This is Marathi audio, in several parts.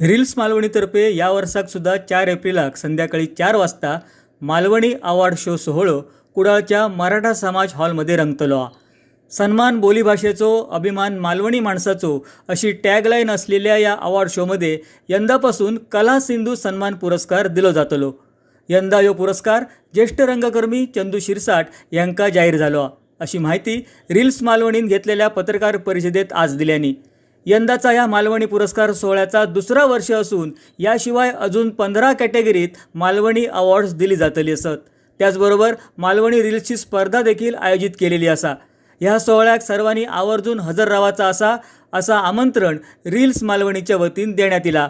रील्स मालवणीतर्फे या वर्षाकसुद्धा चार एप्रिलाक संध्याकाळी चार वाजता मालवणी अवॉर्ड शो सोहळो कुडाळच्या मराठा समाज हॉलमध्ये रंगतलो. सन्मान बोलीभाषेचो अभिमान मालवणी माणसाचो अशी टॅगलाईन असलेल्या या अवॉर्ड शोमध्ये यंदापासून कला सिंधू सन्मान पुरस्कार दिलो जातलो. यंदा ह्यो पुरस्कार ज्येष्ठ रंगकर्मी चंदू शिरसाट यांका जाहीर झालो. अशी माहिती रील्स मालवणीन घेतलेल्या पत्रकार परिषदेत आज दिल्यानी. यंदाचा या मालवणी पुरस्कार सोहळ्याचा दुसरा वर्ष असून याशिवाय अजून पंधरा कॅटेगरीत मालवणी अवॉर्ड्स दिली जातली असत. त्याचबरोबर मालवणी रील्सची स्पर्धा देखील आयोजित केलेली असा. ह्या सोहळ्याक सर्वांनी आवर्जून हजर राहायचा असा असा आमंत्रण रील्स मालवणीच्या वतीन देण्यात इला.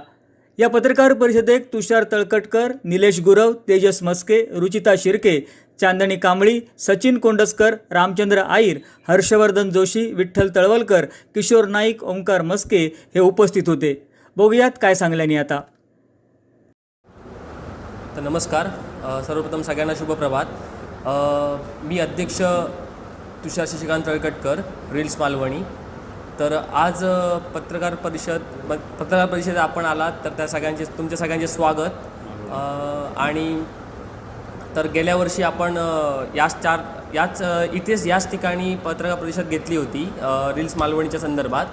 या पत्रकार परिषदेक तुषार तळकटकर निलेश गुरव तेजस मस्के रुचिता शिर्के चांदणी कांबळी सचिन कोंडसकर रामचंद्र आईर हर्षवर्धन जोशी विठ्ठल तळवलकर किशोर नाईक ओंकार मस्के हे उपस्थित होते. बघूयात काय सांगल्यानी आता. तर नमस्कार. सर्वप्रथम सगळ्यांना शुभप्रभात मी अध्यक्ष तुषार शशिकांत तळकटकर रील्स मालवणी. तर आज पत्रकार परिषद प- पत्रकार परिषद आपण आलात तर त्या सगळ्यांचे तुमच्या सगळ्यांचे स्वागत. आणि तर गेल्या वर्षी आपण याच चार याच इथेच याच ठिकाणी पत्रकार परिषद घेतली होती रील्स मालवणीच्या संदर्भात.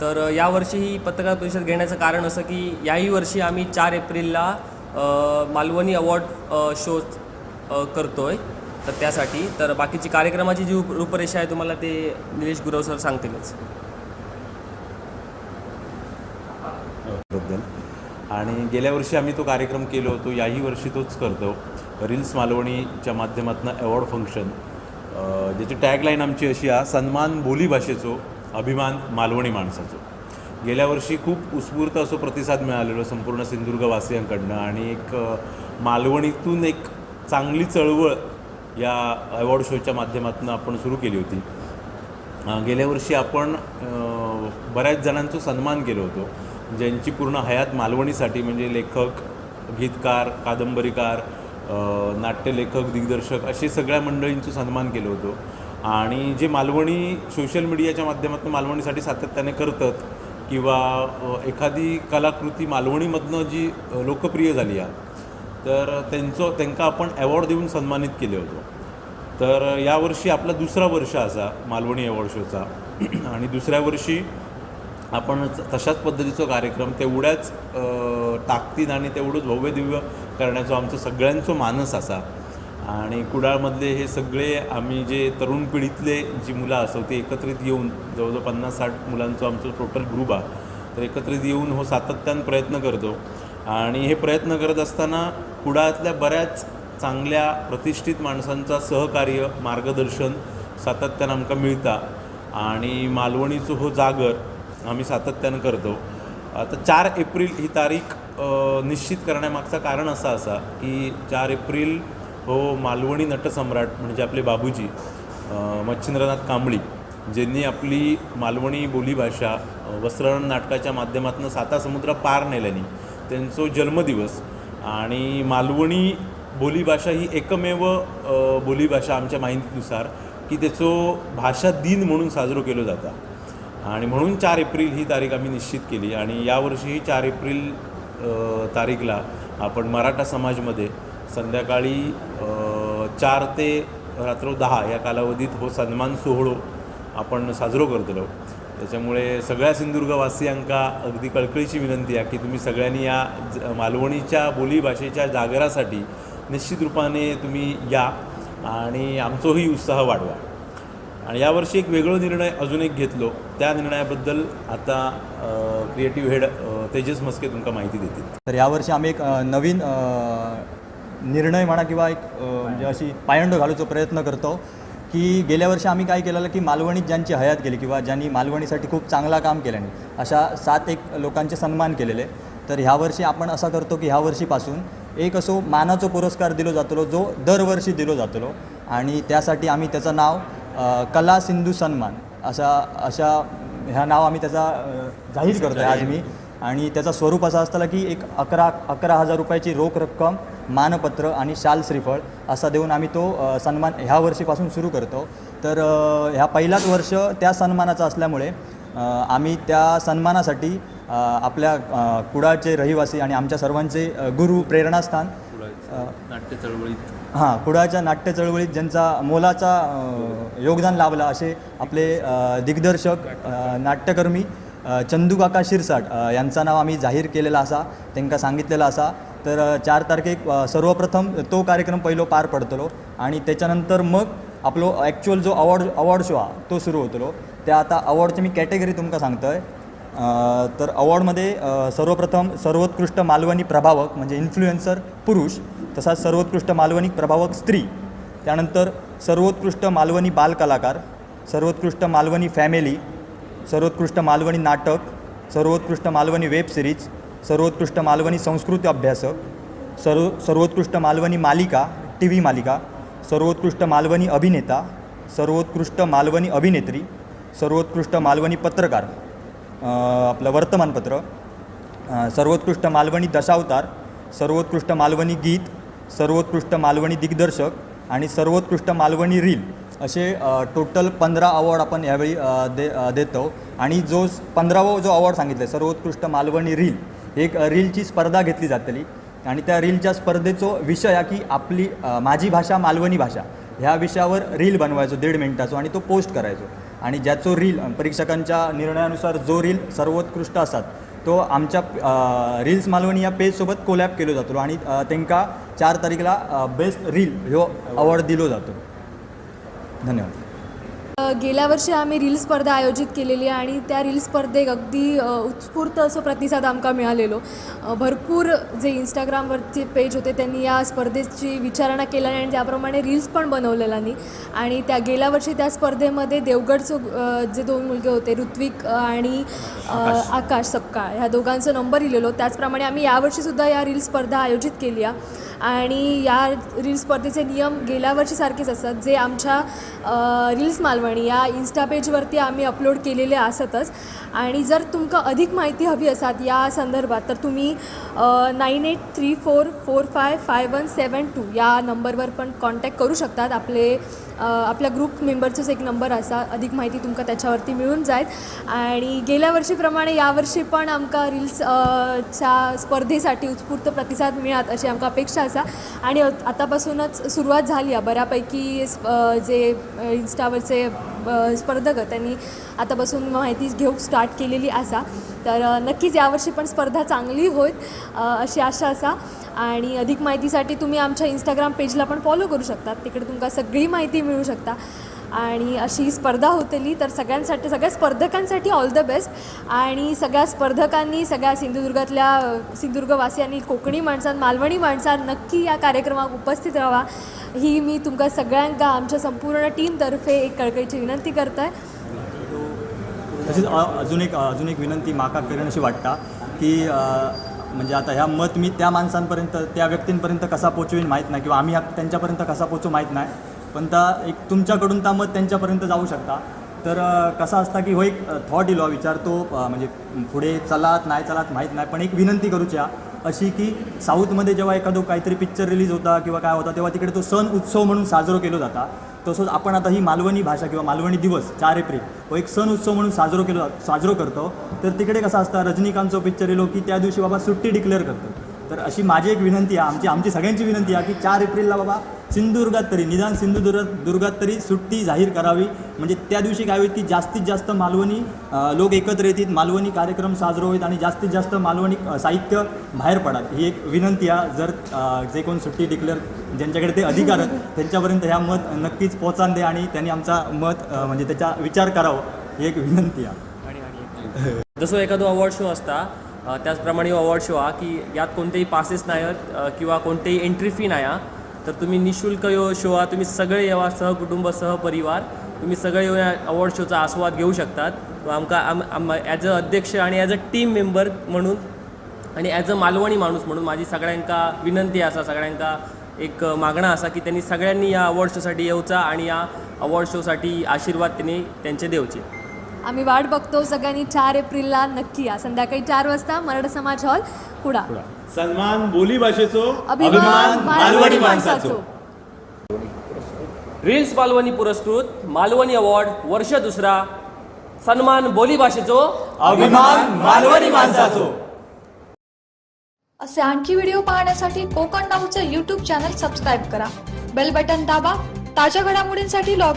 तर यावर्षी ही पत्रकार परिषद घेण्याचं कारण असं की याही वर्षी आम्ही चार एप्रिलला मालवणी अवॉर्ड शो करतो आहे तर त्यासाठी तर बाकीची कार्यक्रमाची जी रूपरेषा आहे तुम्हाला ते निलेश गुरव सर सांगतीलच. आणि गेल्या वर्षी आम्ही तो कार्यक्रम केलो होतो याही वर्षी तोच करतो. रील्स मालवणीच्या माध्यमातून अवॉर्ड फंक्शन ज्याची टॅगलाईन आमची अशी आहे सन्मान बोलीभाषेचो अभिमान मालवणी माणसाचो. गेल्या वर्षी खूप उत्स्फूर्त असो प्रतिसाद मिळालेलो संपूर्ण सिंधुदुर्गवासियांकडनं आणि एक मालवणीतून एक चांगली चळवळ या अवॉर्ड शोच्या माध्यमातून आपण सुरू केली होती. गेल्या वर्षी आपण बऱ्याच जणांचा सन्मान केलो होतो. ज्यांची पूर्ण हयात मालवणीसाठी म्हणजे लेखक गीतकार कादंबरीकार नाट्यलेखक दिग्दर्शक असे सगळ्या मंडळींचा सन्मान केलं होतो. आणि जे मालवणी सोशल मीडियाच्या माध्यमातून मालवणीसाठी सातत्याने करतात किंवा एखादी कलाकृती मालवणीमधनं जी लोकप्रिय झाली आहे तर त्यांचं त्यांना आपण अवॉर्ड देऊन सन्मानित केले होतो. तर यावर्षी आपला दुसरा वर्ष असा मालवणी अवॉर्ड शोचा आणि दुसऱ्या वर्षी आपण तशाच पद्धतीचा कार्यक्रम तेवढ्याच ताकदीन आणि तेवढंच भव्य दिव्य करण्याचा आमचं सगळ्यांचो मानस असा. आणि कुडाळमधले हे सगळे आम्ही जे तरुण पिढीतले जी मुलं असो ती एकत्रित येऊन जवळजवळ पन्नास साठ मुलांचं आमचं टोटल ग्रुप आहे. तर एकत्रित येऊन हो सातत्यानं प्रयत्न करतो. आणि हे प्रयत्न करत असताना कुडाळातल्या बऱ्याच चांगल्या प्रतिष्ठित माणसांचा सहकार्य मार्गदर्शन सातत्यानं आमकां मिळता. आणि मालवणीचो हो जागर आम्ही सातत्यानं करतो. आता चार एप्रिल ही तारीख निश्चित करण्यामागचं कारण असं असा की चार एप्रिल हो मालवणी नटसम्राट म्हणजे आपले बाबूजी मच्छिंद्रनाथ कांबळी ज्यांनी आपली मालवणी बोलीभाषा अ, नाटकाच्या माध्यमातून साता समुद्र पार नेल्याने त्यांचो जन्मदिवस आणि मालवणी बोलीभाषा ही एकमेव बोलीभाषा आमच्या माहितीनुसार की त्याचो भाषा दिन म्हणून साजरो केलो जाता. आणि म्हणून चार एप्रिल ही तारीख आम्ही निश्चित केली. आणि यावर्षीही चार एप्रिल तारीखला आपण मराठा समाजमध्ये संध्याकाळी चार ते रात्र दहा या कालावधीत हो सन्मान सोहळो आपण साजरो करतलो. त्याच्यामुळे सगळ्या सिंधुदुर्गवासियांका अगदी कळकळीची विनंती आहे की तुम्ही सगळ्यांनी या ज- मालवणीच्या बोलीभाषेच्या जागरासाठी निश्चित रूपाने तुम्ही या आणि आमचोही उत्साह वाढवा. आणि यावर्षी एक वेगळो निर्णय अजून एक घेतलो. त्या निर्णयाबद्दल आता क्रिएटिव्ह हेड तेजस मस्के तुमका माहिती देतील. तर यावर्षी आम्ही एक नवीन निर्णय म्हणा किंवा एक म्हणजे अशी पायंड घालूचा प्रयत्न करतो की गेल्या वर्षी आम्ही काय केलेलं की मालवणीत ज्यांची हयात गेली किंवा ज्यांनी मालवणीसाठी खूप चांगला काम केल्याने अशा सात एक लोकांचे सन्मान केलेले. तर ह्या वर्षी आपण असा करतो की ह्या वर्षीपासून एक असो मानाचा पुरस्कार दिलो जातलो जो दरवर्षी दिलो जातलो. आणि त्यासाठी आम्ही त्याचं नाव कला सिंधू सन्मान असा अशा ह्या नाव आम्ही त्याचा जाहीर करतो आज मी. आणि त्याचा स्वरूप असा असताना की एक अकरा अकरा हजार रुपयाची रोख रक्कम मानपत्र आणि शाल श्रीफळ असा देऊन आम्ही तो सन्मान ह्या वर्षीपासून सुरू करतो. तर ह्या पहिलाच वर्ष त्या सन्मानाचा असल्यामुळे आम्ही त्या सन्मानासाठी आपल्या कुडाळचे रहिवासी आणि आमच्या सर्वांचे गुरु प्रेरणास्थान नाट्य चळवळीत हां कुडाळच्या नाट्य चळवळीत ज्यांचा मोलाचा योगदान लाभला असे आपले दिग्दर्शक नाट्यकर्मी अ, चंदू काका शिरसाट यांचा यांचं नाव आम्ही जाहीर केलेला असा त्यांना सांगितलेला असा. तर चार तारखेक सर्वप्रथम तो कार्यक्रम पहिलो पार पडतलो आणि त्याच्यानंतर मग आपलो ॲक्च्युअल जो अवॉर्ड अवॉर्ड शो हा तो सुरू होतलो. त्या आता अवॉर्डची मी कॅटेगरी तुमका सांगतोय. तर अवॉर्डमध्ये सर्वप्रथम सर्वोत्कृष्ट मालवणी प्रभावक म्हणजे इन्फ्लुएन्सर पुरुष तसाच सर्वोत्कृष्ट मालवणी प्रभावक स्त्री त्यानंतर सर्वोत्कृष्ट मालवणी बालकलाकार सर्वोत्कृष्ट मालवणी फॅमिली सर्वोत्कृष्ट मालवणी नाटक सर्वोत्कृष्ट मालवणी वेब सिरीज सर्वोत्कृष्ट मालवणी संस्कृती अभ्यासक सर्व सर्वोत्कृष्ट मालवणी मालिका टी व्ही मालिका सर्वोत्कृष्ट मालवणी अभिनेता सर्वोत्कृष्ट मालवणी अभिनेत्री सर्वोत्कृष्ट मालवणी पत्रकार आपलं वर्तमानपत्र सर्वोत्कृष्ट मालवणी दशावतार सर्वोत्कृष्ट मालवणी गीत सर्वोत्कृष्ट मालवणी दिग्दर्शक आणि सर्वोत्कृष्ट मालवणी रील असे टोटल पंधरा अवॉर्ड आपण यावेळी दे देतो. आणि जो पंधरावा जो अवॉर्ड सांगितला सर्वोत्कृष्ट मालवणी रील एक रीलची स्पर्धा घेतली जातली. आणि त्या रीलच्या स्पर्धेचो विषय हा की आपली माझी भाषा मालवणी भाषा ह्या विषयावर रील बनवायचो दीड मिनटाचो आणि तो पोस्ट करायचो. आणि ज्याचो रील परीक्षकांच्या निर्णयानुसार जो रील सर्वोत्कृष्ट असतात तो आमच्या रील्स मालवणी या पेजसोबत कोलॅब केलो जातो आणि अ, त्यांका चार तारीखला बेस्ट रील ह्यो अवॉर्ड दिलो जातो. धन्यवाद. गेल्या वर्षी आम्ही रील स्पर्धा आयोजित केलेली आहे आणि त्या रील स्पर्धेक अगदी उत्स्फूर्त असो प्रतिसाद आमका मिळालेलो. भरपूर जे इंस्टाग्रामवरचे पेज होते त्यांनी या स्पर्धेची विचारणा केल्या आणि त्याप्रमाणे रील्स पण बनवलेल्यांनी. आणि त्या गेल्या वर्षी त्या स्पर्धेमध्ये देवगडचं जे दोन मुलगे होते ऋत्विक आणि आकाश. सपकाळ ह्या दोघांचा नंबर लिहिलेलो. त्याचप्रमाणे आम्ही यावर्षीसुद्धा या रील स्पर्धा आयोजित केली आहे. आणि या रील स्पर्धेचे नियम गेल्या वर्षीसारखेच असतात. जे आमच्या रील्स मालवणी या इन्स्टा पेजवरती आम्ही अपलोड केलेले असतच. आणि जर तुमका अधिक माहिती हवी असात या संदर्भात तर तुम्ही nine eight three four four five five one seven two या नंबरवर पण कॉन्टॅक्ट करू शकतात आपले आपल्या ग्रुप मेंबरचोच एक नंबर असा अधिक माहिती तुमका त्याच्यावरती मिळून जायत आणि गेल्या वर्षीप्रमाणे यावर्षी पण आमका रील्स च्या स्पर्धेसाठी उत्स्फूर्त प्रतिसाद मिळात अशी आमकां अपेक्षा आसा आणि आतापासूनच सुरुवात झाली आहे. बऱ्यापैकी जे इंस्टावरचे इन्स्टावरचे अ, स्पर्धक. त्यांनी आतापासून माहिती घेऊक स्टार्ट केलेली असा. तर नक्कीच यावर्षी पण स्पर्धा चांगली होईल अशी आशा असा. आणि अधिक माहितीसाठी तुम्ही आमच्या इंस्टाग्राम पेजला पण फॉलो करू शकता. तिकडे तुमका सगळी माहिती मिळू शकता. आणि अशी स्पर्धा होतली. तर सगळ्यांसाठी सगळ्या स्पर्धकांसाठी ऑल द बेस्ट आणि सगळ्या स्पर्धकांनी सगळ्या सिंधुदुर्गातल्या सिंधुदुर्गवासियांनी कोकणी माणसां मालवणी माणसां नक्की या कार्यक्रमात उपस्थित राहा ही मी तुमका सगळ्यांका आमच्या संपूर्ण टीमतर्फे एक कळकळीची विनंती करताय. तशीच अजून एक अजून एक विनंती माका करेन अशी वाटता की म्हणजे आता ह्या मत मी त्या माणसांपर्यंत त्या व्यक्तींपर्यंत कसा पोचवीन माहीत नाही किंवा आम्ही त्यांच्यापर्यंत कसा पोचू माहीत नाही. पण त्या एक तुमच्याकडून त्या मत त्यांच्यापर्यंत जाऊ शकता. तर कसा असता की हो एक थॉट इलो हो विचार तो म्हणजे पुढे चलात नाही चलात माहीत नाही. पण एक विनंती करूच्या अशी की साऊथमध्ये जेव्हा एखादं काहीतरी पिक्चर रिलीज होता किंवा काय होता तेव्हा तिकडे तो सण उत्सव म्हणून साजरा केला जाता. तसंच आपण आता ही मालवणी भाषा किंवा मालवणी दिवस चार एप्रिल व एक सण उत्सव म्हणून साजरो केलो साजरो करतो. तर तिकडे कसं असतं रजनीकांतचं पिक्चर येलो की त्या दिवशी बाबा सुट्टी डिक्लेअर करतो. तर अशी माझी एक विनंती आहे आमची आमची सगळ्यांची विनंती आहे की चार एप्रिलला बाबा सिंधुदुर्गात तरी निदान सिंधुदुर्ग दुर्गात तरी सुट्टी जाहीर करावी. म्हणजे त्या दिवशी काय होईल की जास्तीत जास्त मालवणी लोक एकत्र येतील मालवणी कार्यक्रम साजरो होईल आणि जास्तीत जास्त मालवणी साहित्य बाहेर पडाल. ही एक विनंती आहे जर जे कोण सुट्टी डिक्लेअर ज्यांच्याकडे ते अधिकार आहेत त्यांच्यापर्यंत ह्या मत नक्कीच पोचान दे आणि त्यांनी आमचा मत म्हणजे त्याचा विचार करावा. ही एक विनंती आहे. जसो एखादो अवॉर्ड शो असता त्याचप्रमाणे हो अवॉर्ड शो हा की यात कोणतेही पासेस नाही आहेत किंवा कोणतेही एंट्री फी नाही हा. तर तुम्ही निशुल्क यो शो हा तुम्ही सगळे येवा सहकुटुंब सहपरिवार तुम्ही सगळे येऊन अवॉर्ड शोचा आस्वाद घेऊ शकतात. आमकां आमका आम आम ॲज अ अध्यक्ष आणि ॲज अ टीम मेंबर म्हणून आणि ॲज अ मालवणी माणूस म्हणून माझी सगळ्यांका विनंती असा सगळ्यांका एक मागणं असा की त्यांनी सगळ्यांनी या अवॉर्ड शोसाठी येवचा आणि या अवॉर्ड शोसाठी आशीर्वाद त्यांनी त्यांचे देवचे आम्ही वाट बघतो सगळ्यांनी चार एप्रिलला नक्की या. संध्याकाळी चार वाजता मराठा समाज हॉल कुडा सन्मान बोली भाषेचो अभिमान मालवणी माणसाचो. रील्स मालवणी पुरस्कृत मालवणी अवॉर्ड वर्ष दुसरा. सन्मान बोली भाषेचो अभिमान मालवणी माणसाचो. असे आणखी व्हिडिओ पाहण्यासाठी कोकण नाऊचं यूट्यूब चॅनल सबस्क्राईब करा. बेल बटन दाबा. ताज्या घडामोडींसाठी लॉग